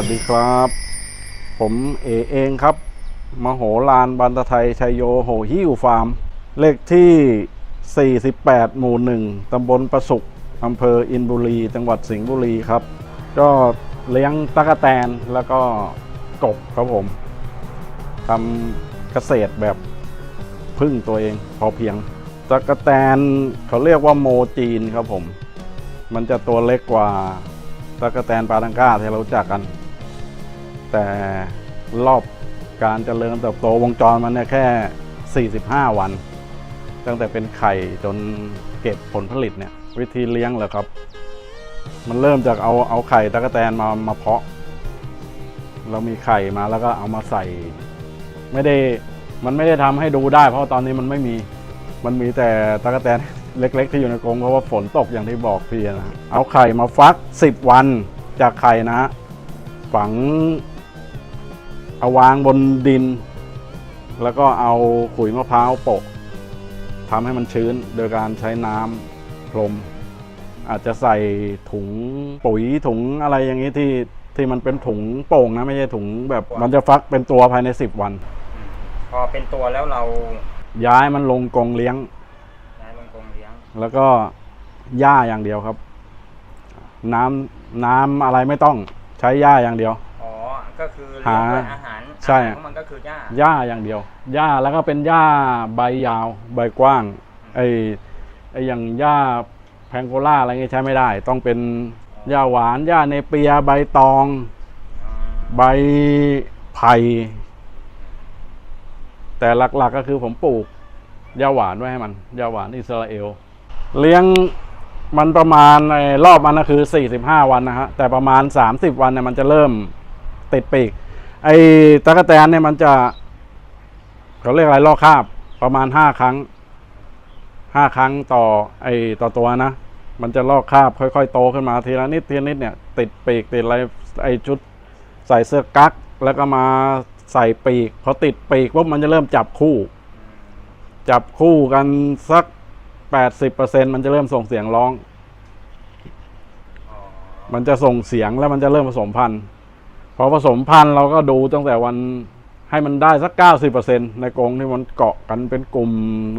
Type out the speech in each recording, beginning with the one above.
ัสดีครับ ผมเอเองครับ มโหฬารบันตะไทยชัยโยโหหิวฟาร์ม เลขที่ 48 หมู่ 1 ตำบลประสุกอำเภออินบุรี จังหวัดสิงห์บุรีครับ ก็เลี้ยงตะกแตนแล้วก็กบครับผมทำเกษตรแบบพึ่งตัวเองพอเพียงตะกแตนเขาเรียกว่าโมจีนครับผม มันจะตัวเล็กกว่าตะกแตนปลาดังก้าที่เรารู้จักกัน แต่รอบการเจริญเติบโตวงจรมันเนี่ยแค่ 45 วัน ตั้งแต่เป็นไข่จนเก็บผลผลิตเนี่ยวิธีเลี้ยงเหรอครับ มันเริ่มจากเอาเอาไข่ตะกแตนมามาเพาะ เรามีไข่มาแล้วก็เอามาใส่ ไม่ได้มันไม่ได้ทำให้ดูได้ เพราะตอนนี้มันไม่มีมันมีแต่ตะกแตนเล็ก ๆ ที่อยู่ในกรงเพราะว่าฝนตกอย่างที่บอกพี่นะเอาไข่มาฟัก 10 วันจากไข่นะฝัง เอาวางบนดิน แล้วก็เอาขุยมะพร้าวโปะทำให้มันชื้น โดยการใช้น้ำพรม อาจจะใส่ถุงปุ๋ยถุงอะไรอย่างนี้ที่ที่มันเป็นถุงโป่งนะ ไม่ใช่ถุงแบบมันจะฟักเป็นตัวภายใน 10 วัน พอเป็นตัวแล้วเราย้ายมันลงกรงเลี้ยง ย้ายลงกรงเลี้ยง แล้วก็หญ้าอย่างเดียวครับ น้ำน้ำอะไรไม่ต้องใช้หญ้าอย่างเดียวอ๋อ ก็คือหาเลี้ยงด้วยอาหารใช่ อาหารของมันก็คือหญ้าหญ้าอย่างเดียวหญ้าแล้วก็เป็นหญ้าใบยาว ใบกว้างไอ้ไอ้อย่างหญ้าแพงโกล่าอะไรเงี้ยใช้ไม่ได้ ต้องเป็นหญ้าหวานหญ้าเนเปียใบตองอ๋อใบไผ่แต่หลักๆก็คือผมปลูกหญ้าหวานไว้ให้มันหญ้าหวานอิสราเอล เลี้ยงมันประมาณไอ้รอบมันก็คือ 45 วันนะฮะแต่ประมาณ 30 วันเนี่ยมันจะเริ่ม ติดปีกไอ้ตะกแตนเนี่ยมันจะเขาเรียกอะไรลอกคาบประมาณ5ครั้ง5ครั้งต่อไอ้ต่อตัวนะ มันจะลอกคาบค่อยๆ โตขึ้นมาทีละนิดทีละนิดเนี่ย ติดปีกติดอะไรไอ้ชุดใส่เสื้อกั๊กแล้วก็มาใส่ปีกพอติดปีกปุ๊บมันจะเริ่มจับคู่ จับคู่กันสัก80%มันจะเริ่มส่งเสียงร้อง มันจะส่งเสียงแล้วมันจะเริ่มผสมพันธุ์ พอผสมพันธุ์เราก็ดูตั้งแต่วันให้มันได้สัก 90%ในกรงที่มันเกาะกันเป็นกลุ่ม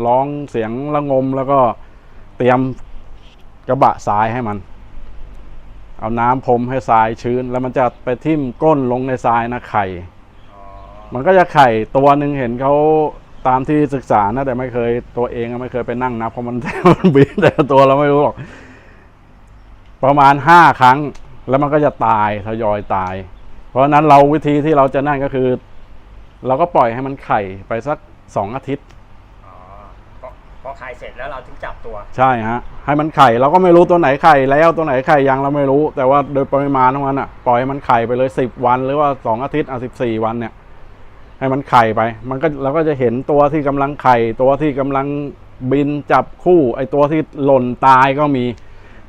ร้องเสียงระงม แล้วก็เตรียมกระบะทรายให้มัน เอาน้ำพรมให้ทรายชื้น แล้วมันจะไปทิ่มก้นลงในทรายนะไข่ มันก็จะไข่ตัวหนึ่งเห็นเขาตามที่ศึกษานะแต่ไม่เคยตัวเองไม่เคยไปนั่งนับเพราะมันมันบินแต่ตัวเราไม่รู้หรอก ประมาณห้าครั้ง แล้วมันก็จะตายทยอยตาย เพราะฉะนั้นเราวิธีที่เราจะนั่นก็คือ เราก็ปล่อยให้มันไข่ไปสักสองอาทิตย์ อ๋อพอพอขายเสร็จแล้วเราถึงจับตัว ใช่ฮะ ให้มันไข่เราก็ไม่รู้ตัวไหนไข่แล้วตัวไหนไข่ยังเราไม่รู้ แต่ว่าโดยปริมาณของมันอะ ปล่อยให้มันไข่ไปเลยสิบวัน หรือว่าสองอาทิตย์อะสิบสี่วันเนี่ย ให้มันไข่ไป มันก็เราก็จะเห็นตัวที่กำลังไข่ตัวที่กำลังบินจับคู่ไอ้ตัวที่หล่นตายก็มี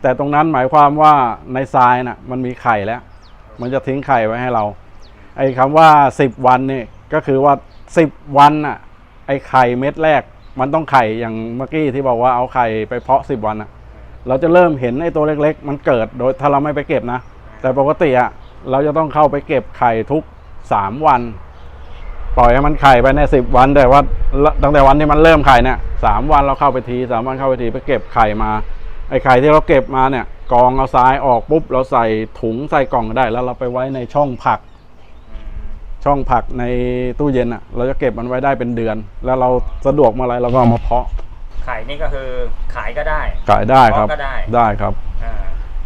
แต่ตรงนั้นหมายความว่าในทรายน่ะ มันมีไข่แล้ว มันจะทิ้งไข่ไว้ให้เรา ไอ้คำว่าสิบวันเนี่ยก็คือว่าสิบวันน่ะ ไอ้ไข่เม็ดแรก มันต้องไข่อย่างเมื่อกี้ที่บอกว่าเอาไข่ไปเพาะสิบวันน่ะ เราจะเริ่มเห็นไอ้ตัวเล็ก ๆ มันเกิดโดยถ้าเราไม่ไปเก็บนะ แต่ปกติอะเราจะต้องเข้าไปเก็บไข่ทุกสามวัน ปล่อยให้มันไข่ไปในสิบวันแต่ว่าตั้งแต่วันที่มันเริ่มไข่เนี่ยสามวันเราเข้าไปทีสามวันเข้าไปทีไปเก็บไข่มาไอ้ไข่ที่เราเก็บมาเนี่ย กรองเอาทรายออกปุ๊บเราใส่ถุงใส่กล่องได้ แล้วเราไปไว้ในช่องผักอืมช่องผักในตู้เย็นอะ เราจะเก็บมันไว้ได้เป็นเดือน แล้วเราสะดวกเมื่อไหรเราก็เอามาเพาะขายนี่ก็คือขายก็ได้ขายได้ครับเพาะก็ได้ได้ครับอ่า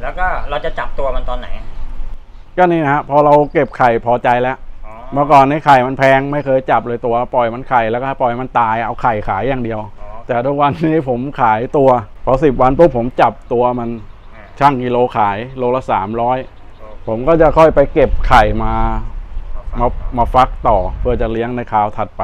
แล้วก็เราจะจับตัวมันตอนไหนก็นี่นะฮะพอเราเก็บไข่พอใจแล้วอ๋อเมื่อก่อนในไข่มันแพงไม่เคยจับเลยตัวปล่อยมันไข่แล้วก็ปล่อยมันตายเอาไข่ขายอย่างเดียว อ๋อแต่ทุกวันนี้ผมขายตัว พอสิบวันปุ๊บผมจับตัวมันอ่า ช่างกิโลขายโลละสามร้อยโอผมก็จะค่อยไปเก็บไข่มาเคมามาฟักต่อเพื่อจะเลี้ยงในคราวถัดไป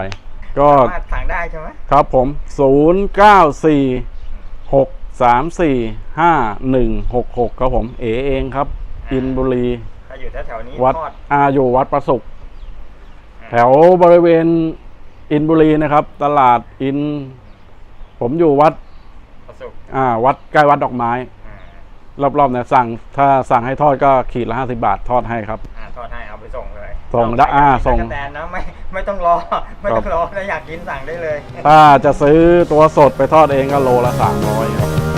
ก็สามารถสั่งได้ใช่ไหมครับผม 0 9 4 6 3 4 5 1 6 6 ครับผม เอเองครับ อินบุรีถ้าอยู่แถวๆนี้วัดทอดอาอยู่วัดประสุกอ่าแถวบริเวณอินบุรีนะครับ ตลาดอิน ผมอยู่วัดประสุกอ่า วัดใกล้วัดดอกไม้อ่า รอบๆเนี่ยสั่งถ้าสั่งให้ทอดก็ขีดละห้าสิบาททอดให้ครับ อ่าทอดให้เอาไปส่งเลยส่งได้อ่าส่ง ตะกะแตนนะไม่ไม่ต้องรอไม่ต้องรอถ้าอยากกินสั่งได้เลย ถ้าจะซื้อตัวสดไปทอดเองก็โลละ300ครับ